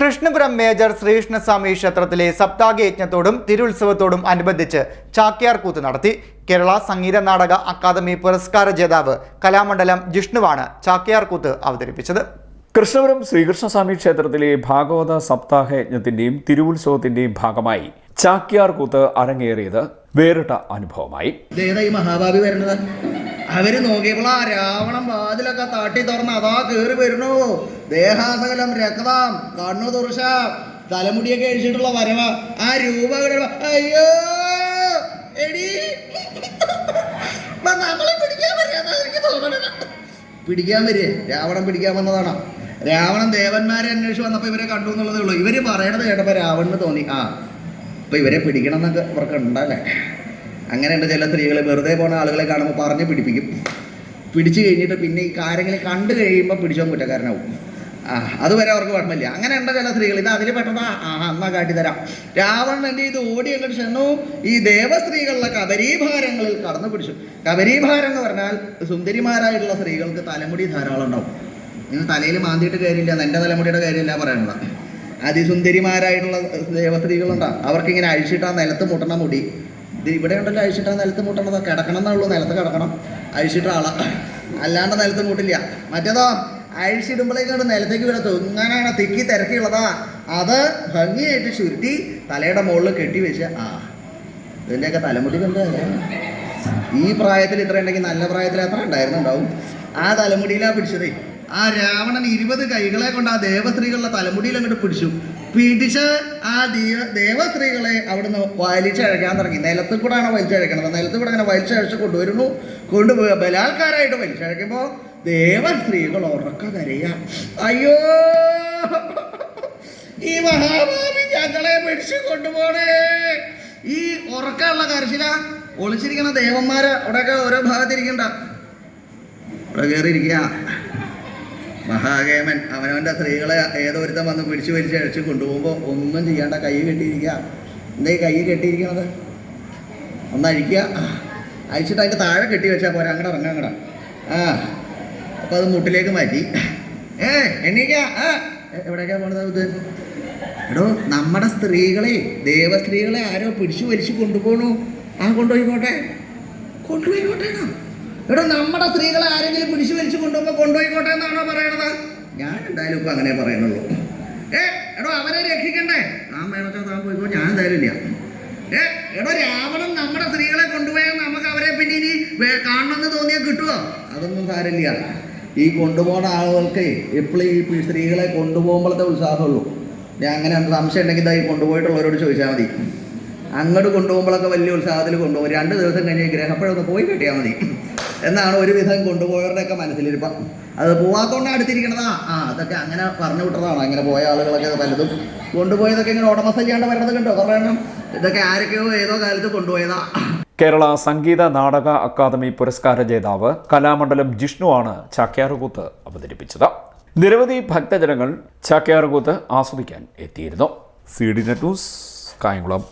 Krishnapuram major Sreekrishnaswamy ക്ഷേത്രത്തിലെ സപ്താഹ യജ്ഞത്തോടും തിരുത്സവത്തോടും അനുബന്ധിച്ച് ചാക്യാർകൂത്ത് നടത്തി. കേരള സംഗീത നാടക അക്കാദമി പുരസ്കാര ജേതാവ് കലാമണ്ഡലം ജിഷ്ണുവാണ് ചാക്യാർകൂത്ത് അവതരിപ്പിച്ചത്. കൃഷ്ണപുരം ശ്രീകൃഷ്ണസ്വാമി ക്ഷേത്രത്തിലെ ഭാഗവത സപ്താഹ യജ്ഞത്തിന്റെയും തിരുവുത്സവത്തിന്റെയും ഭാഗമായി ചാക്യാർകൂത്ത് അരങ്ങേറിയത് വേറിട്ട അനുഭവമായി. മഹാഭാവി വരുന്നത്? അവർ നോക്കിയപ്പോൾ ആ രാവണം വാതിലൊക്കെ തട്ടി തുറന്ന് അതാ കേറി വരുന്നു. ദേഹാസകലം രക്തം കണ്ണു തുറശ തലമുടിയൊക്കെ അഴിച്ചിട്ടുള്ള വരവ. ആ രൂപ അയ്യോ! എടി! പിടിക്കാൻ എനിക്ക് തോന്നണത്. പിടിക്കാൻ രാവണൻ പിടിക്കാൻ വന്നതാണ്. രാവണൻ ദേവന്മാരെ അന്വേഷിച്ച് വന്നപ്പോൾ ഇവരെ കണ്ടു എന്നുള്ളതേ ഉള്ളൂ. ഇവർ പറയണത് കേട്ടപ്പോൾ രാവണന് തോന്നി. ആ അപ്പൊ ഇവരെ പിടിക്കണം എന്നൊക്കെ ഇവർക്ക് ഉണ്ടല്ലേ? അങ്ങനെയുണ്ട് ചില സ്ത്രീകൾ വെറുതെ പോണ ആളുകളെ കാണുമ്പോൾ പറഞ്ഞ് പിടിപ്പിക്കും. പിടിച്ചു കഴിഞ്ഞിട്ട് പിന്നെ ഈ കാര്യങ്ങൾ കണ്ടു കഴിയുമ്പോൾ പിടിച്ചോ കുറ്റക്കാരനാവും. ആ അതുവരെ അവർക്ക് കുഴപ്പമില്ല അങ്ങനെ ഉണ്ട് ചില സ്ത്രീകൾ ഇത് അതിൽ പെട്ടതാ. ആ എന്നാ കാട്ടിത്തരാം രാവണൻ എന്റെ ഇത് ഓടി അങ്ങോട്ട് ചെന്നു. ഈ ദേവസ്ത്രീകളുടെ കബരീഭാരങ്ങളിൽ കടന്നു പിടിച്ചു. കബരീഭാരം എന്ന് പറഞ്ഞാൽ സുന്ദരിമാരായിട്ടുള്ള സ്ത്രീകൾക്ക് തലമുടി ധാരാളം ഉണ്ടാവും. നിങ്ങൾ തലയിൽ മാന്തിയിട്ട് കാര്യമില്ല എന്റെ തലമുടിയുടെ കാര്യമില്ല പറയാനുള്ളത് അതിസുന്ദരിമാരായിട്ടുള്ള ദേവസ്ത്രീകളുണ്ടാവും അവർക്കിങ്ങനെ അഴിച്ചിട്ട് ആ നിലത്ത് മുട്ടണ മുടി. ഇത് ഇവിടെ ഉണ്ടല്ലോ അഴിച്ചിട്ടാ നിലത്ത് മുട്ടണത്. കിടക്കണം എന്നുള്ളൂ നിലത്ത് കിടക്കണം. അഴിച്ചിട്ട ആളാ. അല്ലാണ്ട് നിലത്ത് മൂട്ടില്ല. മറ്റേതോ അഴിച്ചിടുമ്പോഴേക്കാണ് നിലത്തേക്ക് വീഴത്തു ഇങ്ങനെയാണ് തിക്കി തിരക്കിയുള്ളതാ. അത് ഭംഗിയായിട്ട് ചുരുട്ടി തലയുടെ മുകളിൽ കെട്ടി വെച്ച്. ആ ഇതിന്റെയൊക്കെ തലമുടി കണ്ടല്ലേ ഈ പ്രായത്തിൽ ഇത്ര ഉണ്ടെങ്കിൽ നല്ല പ്രായത്തിൽ അത്ര ഉണ്ടായിരുന്നുണ്ടാവും? ആ തലമുടിയിലാണ് പിടിച്ചതേ. ആ രാവണൻ ഇരുപത് കൈകളെ കൊണ്ട് ആ ദേവസ്ത്രീകളുടെ തലമുടിയിൽ അങ്ങോട്ട് പിടിച്ചു. പിടിച്ച് ആ ദീവ ദേവസ്ത്രീകളെ അവിടുന്ന് വലിച്ചഴക്കാൻ തുടങ്ങി. നിലത്തിൽ കൂടെയാണ് വലിച്ചഴക്കണത്. നിലത്തിൽ കൂടെ അങ്ങനെ വലിച്ചഴച്ച് കൊണ്ടുവരുന്നു. കൊണ്ടുപോയി. ബലാത്കാരമായിട്ട് വലിച്ചഴക്കുമ്പോൾ ദേവസ്ത്രീകൾ ഉറക്ക കരയ. അയ്യോ! ഈ മഹാഭാവി ഞങ്ങളെ പിടിച്ചു കൊണ്ടുപോണേ. ഈ ഉറക്കമുള്ള കരച്ചില. ഒളിച്ചിരിക്കണ ദേവന്മാര് അവിടെയൊക്കെ ഓരോ ഭാഗത്തിരിക്കണ്ട. ഇവിടെ കയറിയിരിക്കുക മഹാകേമൻ അവനവന്റെ സ്ത്രീകളെ ഏതോരുത്തം വന്ന് പിടിച്ചു വലിച്ച് അഴിച്ച് കൊണ്ടുപോകുമ്പോൾ ഒന്നും ചെയ്യാണ്ട കൈ കെട്ടിയിരിക്കുക എന്താ കൈ കെട്ടിയിരിക്കണത്? ഒന്ന് അഴിക്കുക. ആ, അഴിച്ചിട്ട് അതിന്റെ താഴെ കെട്ടി വെച്ചാൽ പോരാ അങ്ങടെ ഇറങ്ങാം അങ്ങടെ. ആ അപ്പോൾ അത് മുട്ടിലേക്ക് മാറ്റി. ഏ എണ്ണീക്ക. ആ എവിടേക്കാ പോണത് ഇത് എടോ നമ്മുടെ സ്ത്രീകളെ ദേവസ്ത്രീകളെ ആരോ പിടിച്ചു വലിച്ചു കൊണ്ടുപോകണു ആ കൊണ്ടുപോയിക്കോട്ടെ. കൊണ്ടുപോയിക്കോട്ടെ. എടോ നമ്മുടെ സ്ത്രീകളെ ആരെങ്കിലും പിടിച്ചു വലിച്ചു കൊണ്ടുപോകുമ്പോൾ കൊണ്ടുപോയിക്കോട്ടെ എന്നാണോ പറയണത് ഞാൻ എന്തായാലും ഇപ്പൊ അങ്ങനെ പറയുന്നുള്ളൂ. ഏ എടോ അവനെ രക്ഷിക്കണ്ടേ? ആ വേണച്ചോ താൻ പോയിക്കോ. ഞാൻ എന്തായാലും ഇല്ല. ഏ എടോ രാവണൻ നമ്മുടെ സ്ത്രീകളെ കൊണ്ടുപോയാൽ നമുക്ക് അവരെ പിന്നെ ഇനി കാണണമെന്ന് തോന്നിയാൽ കിട്ടുമോ അതൊന്നും സാരമില്ല. ഈ കൊണ്ടുപോകുന്ന ആളുകൾക്ക് എപ്പോഴും ഈ സ്ത്രീകളെ കൊണ്ടുപോകുമ്പോഴത്തെ ഉത്സാഹമുള്ളൂ. ഞാൻ അങ്ങനെ സംശയം ഉണ്ടെങ്കിൽ ഇതായി കൊണ്ടുപോയിട്ടുള്ളവരോട് ചോദിച്ചാൽ മതി. അങ്ങോട്ട് കൊണ്ടുപോകുമ്പോഴൊക്കെ വലിയ ഉത്സാഹത്തിൽ കൊണ്ടുപോകും. രണ്ട് ദിവസം കഴിഞ്ഞ് ഗ്രഹപ്പഴമൊന്ന് പോയി കിട്ടിയാൽ മതി. എന്നാണ് ഒരുവിധം കൊണ്ടുപോയവരുടെയൊക്കെ മനസ്സിലിരിപ്പം അത് പോവാത്തോണ്ട് അടുത്തിരിക്കണതാ. ആ അതൊക്കെ അങ്ങനെ പറഞ്ഞു വിട്ടതാണ്. അങ്ങനെ പോയ ആളുകളൊക്കെ പലതും കൊണ്ടുപോയതൊക്കെ ഇങ്ങനെ ഉടമസ്ഥ ചെയ്യേണ്ട വരുന്നത് കണ്ടോ? കുറേ ഇതൊക്കെ ആരൊക്കെയോ ഏതോ കാലത്ത് കൊണ്ടുപോയതാ. കേരള സംഗീത നാടക അക്കാദമി പുരസ്കാര ജേതാവ് കലാമണ്ഡലം ജിഷ്ണുവാണ് ചാക്യാർകൂത്ത് അവതരിപ്പിച്ചത്. നിരവധി ഭക്തജനങ്ങൾ ചാക്യാർകൂത്ത് ആസ്വദിക്കാൻ എത്തിയിരുന്നു. C D net news Kayamkulam.